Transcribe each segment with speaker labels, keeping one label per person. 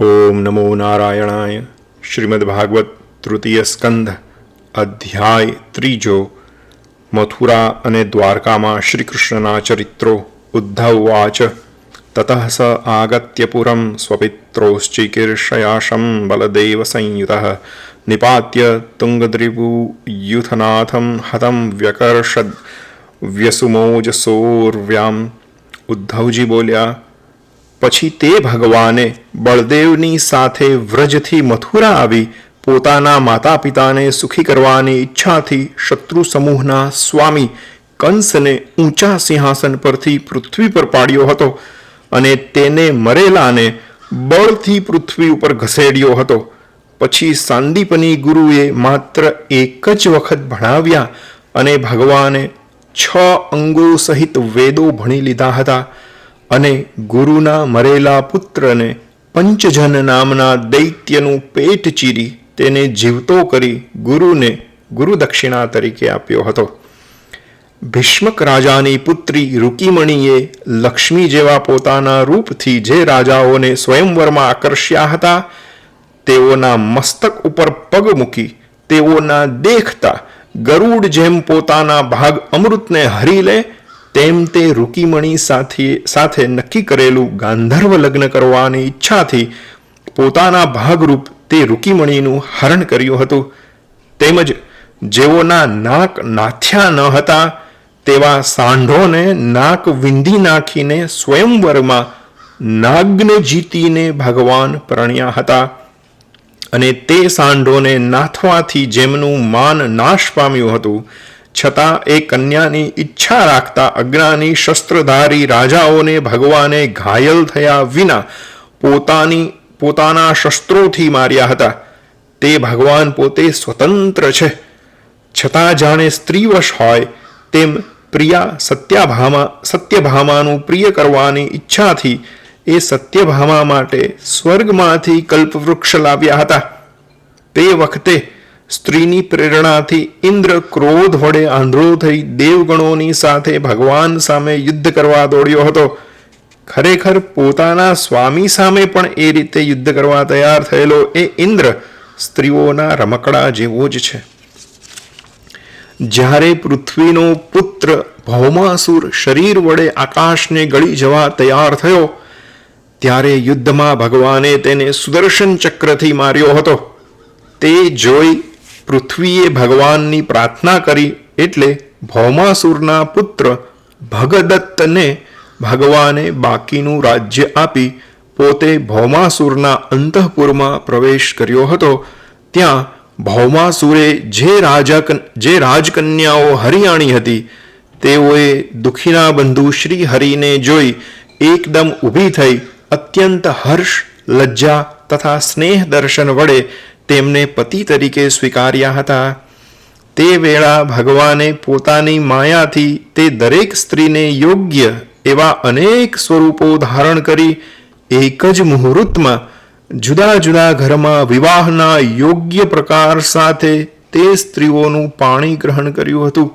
Speaker 1: ઓમ નમો નારાયણાય. શ્રીમદ ભાગવત તૃતીય સ્કંધ અધ્યાય ત્રીજો. મથુરા અને દ્વારકામાં શ્રીકૃષ્ણના ચરિત્રો ઉદ્ધવ વાચ. તત સ આગત્ય પુરં સ્વપિત્રોશ્ચિકીર્ષયાશં બલદેવ સંયુત. નિપાત્ય તુંગદ્રિભુયુથનાથં હતમ વ્યકર્ષદ. વ્યસુમોજસોર્વ્યામ ઉદ્ધવજી બોલ્યા પછી તે ભગવાને બળદેવની સાથે વ્રજથી મથુરા આવી પોતાના માતા પિતાને સુખી કરવાની ઈચ્છાથી શત્રુ સમૂહના સ્વામી કંસને ઊંચા સિંહાસન પરથી પૃથ્વી પર પાડ્યો હતો અને તેને મરેલાને બળથી પૃથ્વી ઉપર ઘસેડ્યો હતો. પછી સાંદીપની ગુરુએ માત્ર એક જ વખત ભણાવ્યા અને ભગવાને છ અંગો સહિત વેદો ભણી લીધા હતા. અને ગુરુના મરેલા પુત્રને પંચજન નામના દૈત્યનું પેટ ચીરી તેને જીવતો કરી ગુરુને ગુરુદક્ષિણા તરીકે આપ્યો હતો. ભીષ્મક રાજાની પુત્રી રૂકીમણીએ લક્ષ્મી જેવા પોતાના રૂપથી જે રાજાઓને સ્વયંવરમાં આકર્ષ્યા હતા, તેઓના મસ્તક ઉપર પગ મૂકી તેઓના દેખતા ગરુડ જેમ પોતાના ભાગ અમૃતને હરી લે તેમ તે રૂકીમણી સાથે સાથે નક્કી કરેલું ગાંધર્વ લગ્ન કરવાની ઈચ્છાથી પોતાના ભાગરૂપ તે રૂકીમણીનું હરણ કર્યું હતું. તેમજ જેઓના નાક નાથ્યા ન હતા, તેવા સાંઢોને નાક વિંધી નાખીને સ્વયંવરમાં નાગને જીતીને ભગવાન પરણ્યા હતા. અને તે સાંઢોને નાથવાથી જેમનું માન નાશ પામ્યું હતું છતાં એ કન્યાની ઈચ્છા રાખતા અગ્રાની શસ્ત્રધારી રાજાઓને ભગવાને ઘાયલ થયા વિના પોતાની પોતાના શસ્ત્રોથી માર્યા હતા તે ભગવાન પોતે સ્વતંત્ર છે છતાં જાણે સ્ત્રીવશ હોય તેમ પ્રિયા સત્યાભામા સત્યભામાનું પ્રિય કરવાની ઈચ્છાથી એ સત્યભામા માટે સ્વર્ગમાંથી કલ્પવૃક્ષ લાવ્યા હતા તે વખતે સ્ત્રીની પ્રેરણાથી ઇન્દ્ર ક્રોધ વડે આંધળો થઈ દેવગણોની સાથે ભગવાન સામે યુદ્ધ કરવા દોડ્યો હતો. ખરેખર પોતાના સ્વામી સામે પણ એ રીતે યુદ્ધ કરવા તૈયાર થયેલો એ ઇન્દ્ર સ્ત્રીઓના રમકડા જેવો જ છે. જ્યારે પૃથ્વીનો પુત્ર ભૌમાસુર શરીર વડે આકાશને ગળી જવા તૈયાર થયો, ત્યારે યુદ્ધમાં ભગવાને તેને સુદર્શન ચક્રથી માર્યો હતો. તે જોઈ પૃથ્વીએ ભગવાનની પ્રાર્થના કરી એટલે ભૌમાસુરના પુત્ર ભગદત્તને ભગવાને બાકીનું રાજ્ય આપી પોતે ભૌમાસુરના અંતઃપુરમાં પ્રવેશ કર્યો હતો. ત્યાં ભૌમાસુરે જે રાજા જે રાજકન્યાઓ હરિયાણી હતી, તેઓએ દુખીના બંધુ શ્રી હરિને જોઈ એકદમ ઊભી થઈ, અત્યંત હર્ષ, લજ્જા તથા સ્નેહ દર્શન વડે તેમને પતિ તરીકે સ્વીકાર્યા હતા. તે વેળા ભગવાને પોતાની માયાથી તે દરેક સ્ત્રીને યોગ્ય એવા અનેક સ્વરૂપો ધારણ કરી એક જ મુહૂર્તમાં જુદા જુદા ઘરમાં વિવાહના યોગ્ય પ્રકાર સાથે તે સ્ત્રીઓનું પાણી ગ્રહણ કર્યું હતું.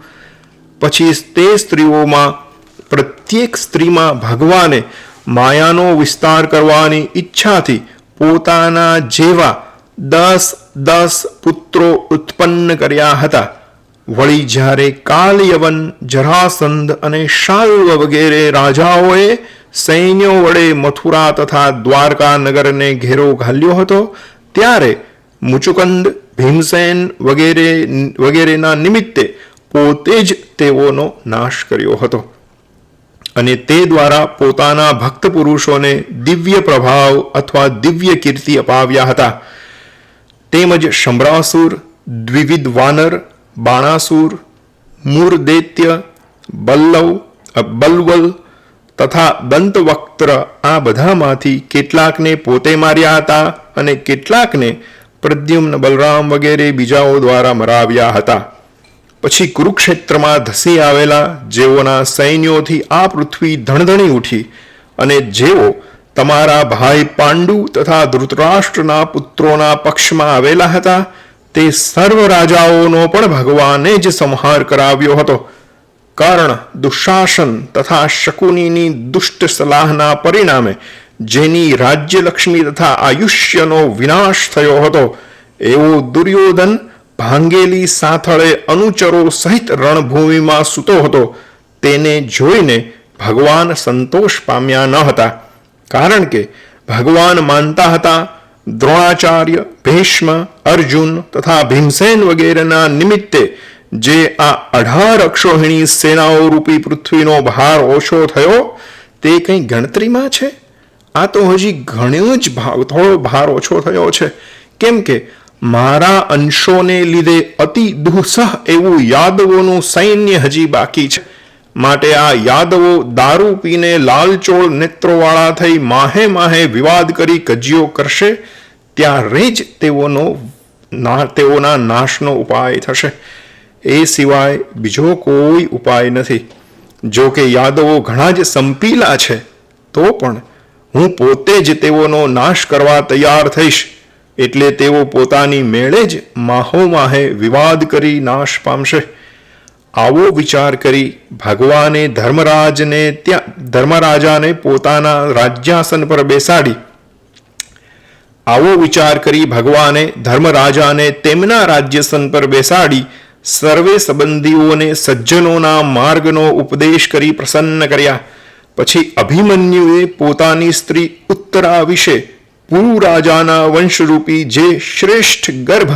Speaker 1: પછી તે સ્ત્રીઓમાં પ્રત્યેક સ્ત્રીમાં ભગવાને માયાનો વિસ્તાર કરવાની ઈચ્છાથી પોતાના જેવા દસ દસ પુત્રો ઉત્પન્ન કર્યા હતા. વળી જ્યારે કાલયવન, જરાસંધ અને શાલ્વ વગેરે રાજાઓએ સૈન્યો વડે મથુરા તથા દ્વારકા નગરને ઘેરો ઘાલ્યો હતો, ત્યારે મુચુકંદ, ભીમસેન વગેરે વગેરેના નિમિત્તે પોતે જ તેઓનો નાશ કર્યો હતો. અને તે દ્વારા પોતાના ભક્ત પુરુષોને દિવ્ય પ્રભાવ અથવા દિવ્ય કીર્તિ અપાવ્યા હતા. તેમજ શંભરાસુર દ્વિવિધ વાનર બાણાસુર, મૂરદૈત્ય, બલ્લવ બલવલ તથા દંતવક્ત્ર આ બધામાંથી કેટલાકને પોતે માર્યા હતા અને કેટલાકને પ્રદ્યુમ્ન બલરામ વગેરે બીજાઓ દ્વારા મરાવ્યા હતા. પછી કુરુક્ષેત્રમાં ધસી આવેલા જેઓના સૈન્યોથી આ પૃથ્વી ધણધણી ઉઠી અને જેઓ તમારા ભાઈ પાંડુ તથા ધૃતરાષ્ટ્રના પુત્રોના પક્ષમાં આવેલા હતા, તે સર્વ રાજાઓનો પણ ભગવાને જ સંહાર કરાવ્યો હતો. કારણ દુશાસન તથા શકુનીની દુષ્ટ સલાહના પરિણામે જેની રાજ્યલક્ષ્મી તથા આયુષ્યનો વિનાશ થયો હતો, એવો દુર્યોધન ભાંગેલી સાથળે અનુચરો સહિત રણભૂમિમાં સૂતો હતો. તેને જોઈને ભગવાન સંતોષ પામ્યા ન હતા. કારણ કે ભગવાન માનતા હતા દ્રોણાચાર્ય, ભીષ્મ, અર્જુન તથા ભીમસેન વગેરેના નિમિત્તે જે આ અઢાર અક્ષોહિણી સેનાઓ રૂપી પૃથ્વીનો ભાર ઓછો થયો, તે કંઈ ગણતરીમાં છે? આ તો હજી ઘણો જ ભાવ થોડો ભાર ઓછો થયો છે. કેમ કે મારા અંશોને લીધે અતિ દુઃસહ એવું યાદવોનું સૈન્ય હજી બાકી છે. માટે આ યાદવો દારૂ પીને લાલચોળ નેત્રોવાળા થઈ માહે માહે વિવાદ કરી કજિયો કરશે, ત્યારે જ તેઓનો ના, તેઓના નાશનો ઉપાય થશે. એ સિવાય બીજો કોઈ ઉપાય નથી. જો કે યાદવો ઘણા જ સંપીલા છે, તો પણ હું પોતે જ તેઓનો નાશ કરવા તૈયાર થઈશ. એટલે તેઓ પોતાની મેળે જ માહોમાહે વિવાદ કરી નાશ પામશે. આવો વિચાર કરી ભગવાને ધર્મરાજને ત્યાં, ધર્મરાજાને પોતાના રાજ્યાસન પર બેસાડી. આવો વિચાર કરી ભગવાને ધર્મરાજાને તેમના રાજ્યસન પર બેસાડી સર્વે સંબંધીઓને સજ્જનોના માર્ગનો ઉપદેશ કરી પ્રસન્ન કર્યા. પછી અભિમન્યુએ પોતાની સ્ત્રી ઉત્તરા વિશે પુરુ રાજાના વંશરૂપી જે શ્રેષ્ઠ ગર્ભ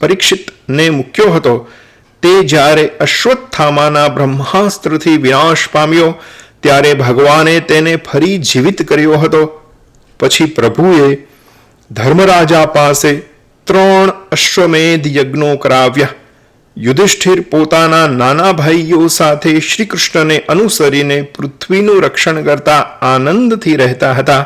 Speaker 1: પરીક્ષિતને મૂક્યો હતો તે જ્યારે અશ્વત્થામાના બ્રહ્માસ્ત્રથી વિનાશ પામ્યો, ત્યારે ભગવાને તેને ફરી જીવિત કર્યો હતો. પછી પ્રભુએ ધર્મરાજા પાસે ત્રણ અશ્વમેધ યજ્ઞો કરાવ્યા. યુધિષ્ઠિર પોતાના નાના ભાઈઓ સાથે શ્રી કૃષ્ણને અનુસરીને પૃથ્વીનું રક્ષણ કરતા આનંદથી રહેતા હતા.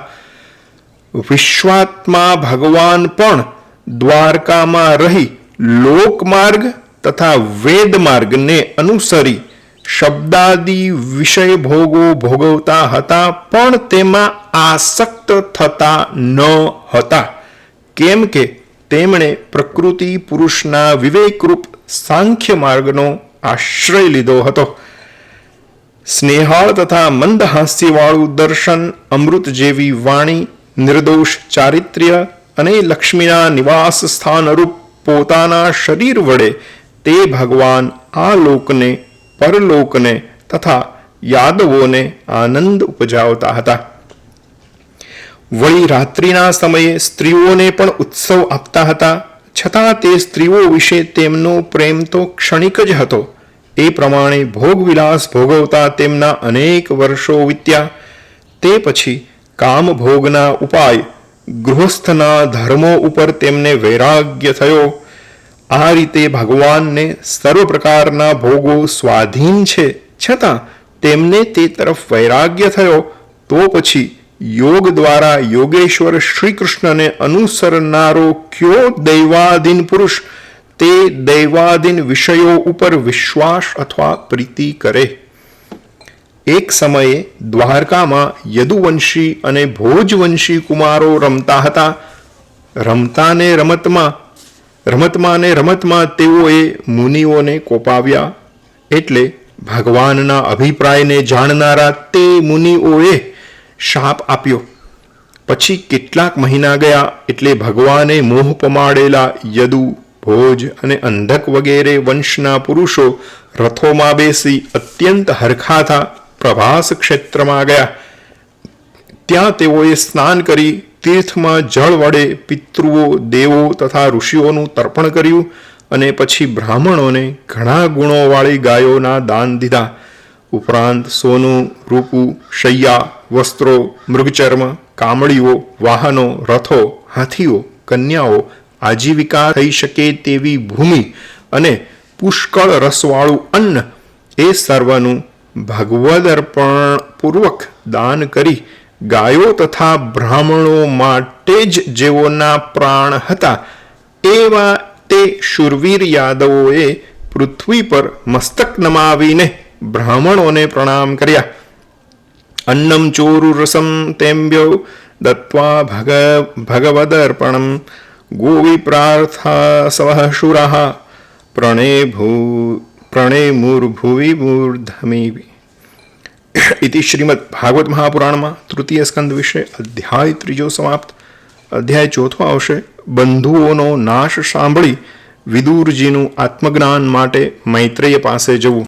Speaker 1: વિશ્વાત્મા ભગવાન પણ દ્વારકામાં રહી લોકમાર્ગ તથા વેદ માર્ગને અનુસરી શબ્દાદી વિષય ભોગો ભોગવતા હતા, પણ તેમાં આસક્ત થતા ન હતા. કેમ કે તેમણે પ્રકૃતિ પુરુષના વિવેકરૂપ સાંખ્ય માર્ગનો આશ્રય લીધો હતો. સ્નેહાળ તથા મંદ હાસ્યવાળું દર્શન, અમૃત જેવી વાણી, નિર્દોષ ચારિત્ર્ય અને લક્ષ્મીના નિવાસ સ્થાનરૂપ પોતાના શરીર વડે તે ભગવાન આ લોકને, પરલોકને તથા યાદવોને આનંદ ઉપજાવતા હતા. વળી રાત્રિના સમયે સ્ત્રીઓને પણ ઉત્સવ આપતા હતા. છતાં તે સ્ત્રીઓ વિશે તેમનો પ્રેમ તો ક્ષણિક જ હતો. એ પ્રમાણે ભોગવિલાસ ભોગવતા તેમના અનેક વર્ષો વીત્યા. તે પછી કામ ભોગના ઉપાય ગૃહસ્થના ધર્મો ઉપર તેમને વૈરાગ્ય થયો. આ રીતે ભગવાનને સર્વ પ્રકારના ભોગો સ્વાધીન છે. છતાં તેમને તે તરફ વૈરાગ્ય થયો, તો પછી યોગ દ્વારા યોગેશ્વર શ્રી કૃષ્ણને અનુસરનારો કયો દૈવાધીન પુરુષ તે દૈવાધીન વિષયો ઉપર વિશ્વાસ અથવા પ્રીતિ કરે? એક સમયે દ્વારકામાં યદુવંશી અને ભોજવંશી કુમારો રમતા હતા. રમતાને રમતમાં રમતમાં ને રમતમાં તેઓએ મુનિઓને કોપાવ્યા એટલે ભગવાનના અભિપ્રાયને જાણનારા તે મુનિઓએ શાપ આપ્યો. પછી કેટલાક મહિના ગયા એટલે ભગવાને મોહ પમાડેલા યદુ, ભોજ અને અંધક વગેરે વંશના પુરુષો રથોમાં બેસી અત્યંત હરખાથા પ્રભાસ ક્ષેત્રમાં ગયા. ત્યાં તેઓએ સ્નાન કરી તીર્થમાં જળ વડે પિતૃઓ, દેવો તથા ઋષિઓનું તર્પણ કર્યું અને પછી બ્રાહ્મણોને ઘણા ગુણોવાળી ગાયોના દાન દીધા. ઉપરાંત સોનું, રૂપું, શૈયા, વસ્ત્રો, મૃગચર્મ, કામળીઓ, વાહનો, રથો, હાથીઓ, કન્યાઓ આજીવિકા થઈ શકે તેવી ભૂમિ અને પુષ્કળ રસવાળું અન્ન એ સર્વનું ભગવદર્પણ પૂર્વક દાન કરી ગાયો તથા બ્રાહ્મણો માટે જ જેઓના પ્રાણ હતા, એવા તે શુરવીર યાદવોએ પૃથ્વી પર મસ્તક નમાવીને બ્રાહ્મણોને પ્રણામ કર્યા. અન્નમ ચોરુ રસમ તેમ્બ્યો દત્વા ભગ, ભગવદર્પણમ ગોવિપ્રાર્થા સવઃ શુરઃ પ્રણે ભૂ, પ્રણે મૂર્ભુવિ મૂર્ધમી ઇતિ શ્રીમદ ભાગવત મહાપુરાણમાં તૃતીય સ્કંદ વિશે અધ્યાય ત્રીજો સમાપ્ત. અધ્યાય ચોથો આવશે. બંધુઓનો નાશ સાંભળી વિદુરજીનું આત્મજ્ઞાન માટે મૈત્રેય પાસે જવું.